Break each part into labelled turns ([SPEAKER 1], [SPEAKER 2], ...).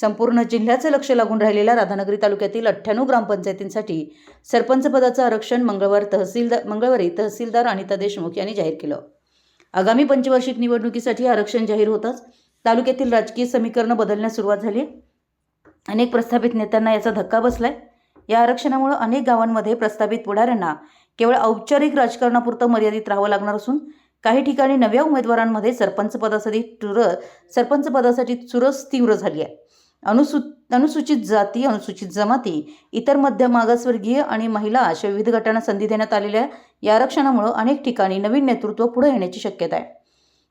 [SPEAKER 1] संपूर्ण जिल्ह्याचं लक्ष लागून राहिलेल्या राधानगरी तालुक्यातील अठ्ठ्याण्णव ग्रामपंचायतींसाठी सरपंच पदाचं आरक्षण मंगळवार तहसीलदार मंगळवारी तहसीलदार अनिता देशमुख यांनी जाहीर केलं. आगामी पंचवार्षिक निवडणुकीसाठी आरक्षण जाहीर होताच तालुक्यातील राजकीय समीकरणं बदलण्यास सुरुवात झाली अनेक प्रस्थापित नेत्यांना याचा धक्का बसलाय. या आरक्षणामुळे अनेक गावांमध्ये प्रस्थापित पुढाऱ्यांना केवळ औपचारिक राजकारणापुरतं मर्यादित राहावं लागणार असून काही ठिकाणी नव्या उमेदवारांमध्ये सरपंच पदासाठी चुर सरपंच पदासाठी चुरस तीव्र झाली आहे. अनुसू अनुसूचित जाती अनुसूचित जमाती इतर मध्य मागासवर्गीय आणि महिला अशा विविध गटांना संधी देण्यात आलेल्या या आरक्षणामुळं अनेक ठिकाणी नवीन नेतृत्व पुढे येण्याची शक्यता आहे.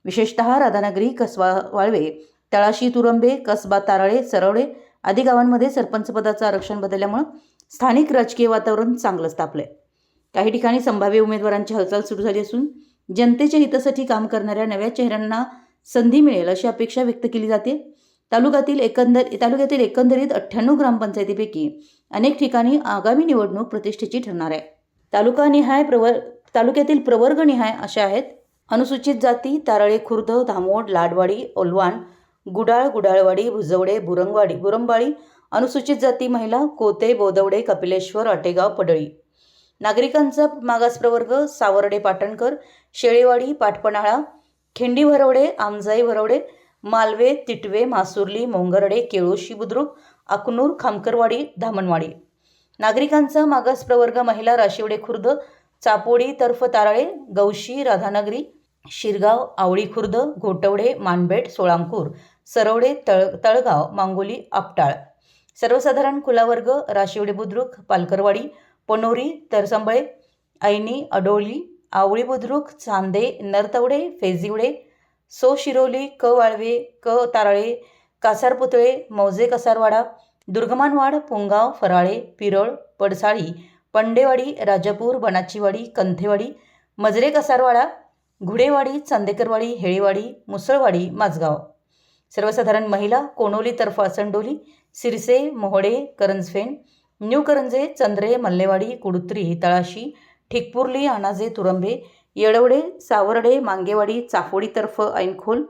[SPEAKER 1] विशेषतः राधानगरी कसबा वाळवे तळाशी तुरंबे कसबा ताराळे सरवडे आदी गावांमध्ये सरपंचपदाचं आरक्षण बदलल्यामुळं स्थानिक राजकीय वातावरण चांगलंच तापलंय. काही ठिकाणी संभाव्य उमेदवारांची हालचाल सुरू झाली असून जनतेच्या हितासाठी काम करणाऱ्या नव्या चेहऱ्यांना संधी मिळेल अशी अपेक्षा व्यक्त केली जाते. तालुक्यातील एकंदर तालुक्यातील एकंदरीत अठ्ठ्याण्णव ग्रामपंचायतीपैकी अनेक ठिकाणी आगामी निवडणूक प्रतिष्ठेची ठरणार आहे. तालुकानिहाय प्रवर तालुक्यातील प्रवर्गनिहाय अशा आहेत. अनुसूचित जाती तारळे खुर्द धामोड लाडवाडी ओलवाण गुडाळ गुडाळवाडी भुजवडे बुरंगवाडी बुरंबाळी अनुसूचित जाती महिला कोते बोदवडे कपिलेश्वर अटेगाव पडळी. नागरिकांचा मागास प्रवर्ग सावर्डे पाटणकर शेळेवाडी पाटपणाळा खिंडी भरवडे आमजाई भरवडे मालवे तिटवे मासुर्ली मोंगरडे केळोशी बुद्रुक अकनूर खामकरवाडी धामणवाडी. नागरिकांचा मागास प्रवर्ग महिला राशिवडे खुर्द चापोडी तर्फ ताराळे गौशी राधानगरी शिरगाव आवळी खुर्द घोटवडे मानबेट सोळांकूर सरवडे तळ तळगाव मांगोली आपटाळ. सर्वसाधारण खुलावर्ग राशिवडे बुद्रुक पालकरवाडी पनोरी तरसंबळे ऐनी अडोळी आवळी बुद्रुक चांदे नरतवडे फेजिवडे सो शिरोली क वाळवे क ताराळे कासारपुतळे मौजे कसारवाडा दुर्गमानवाड पुंगाव फराळे पिरळ पडसाळी पंडेवाडी राजापूर बनाचीवाडी कंथेवाडी मजरे कसारवाडा घुडेवाडी चांदेकरवाडी हेळेवाडी मुसळवाडी माझगाव सर्वसाधारण महिला कोणोली तर्फा संडोली सिरसे मोहडे करंजफेन न्यू करंजे चंद्रे मल्लेवाडी कुडुत्री तळाशी ठिकपुर्ली अनाजे तुरंबे येडवडे सावर्डे मांगेवाडी चाफोडीतर्फ ऐनखोल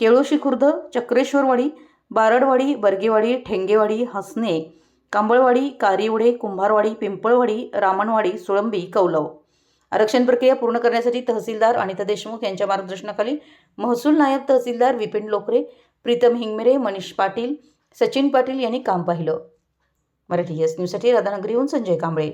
[SPEAKER 1] केळोशी खुर्द चक्रेश्वरवाडी बारडवाडी बर्गेवाडी ठेंगेवाडी हसने कांबळवाडी कारिवडे कुंभारवाडी पिंपळवाडी रामणवाडी सुळंबी कौलव. आरक्षण प्रक्रिया पूर्ण करण्यासाठी तहसीलदार अनिता देशमुख यांच्या मार्गदर्शनाखाली महसूल नायब तहसीलदार विपिन लोकरे प्रीतम हिंगमिरे मनीष पाटील सचिन पाटील यांनी काम पाहिलं. मराठी एस न्यूजसाठी राधानगरीहून संजय कांबळे.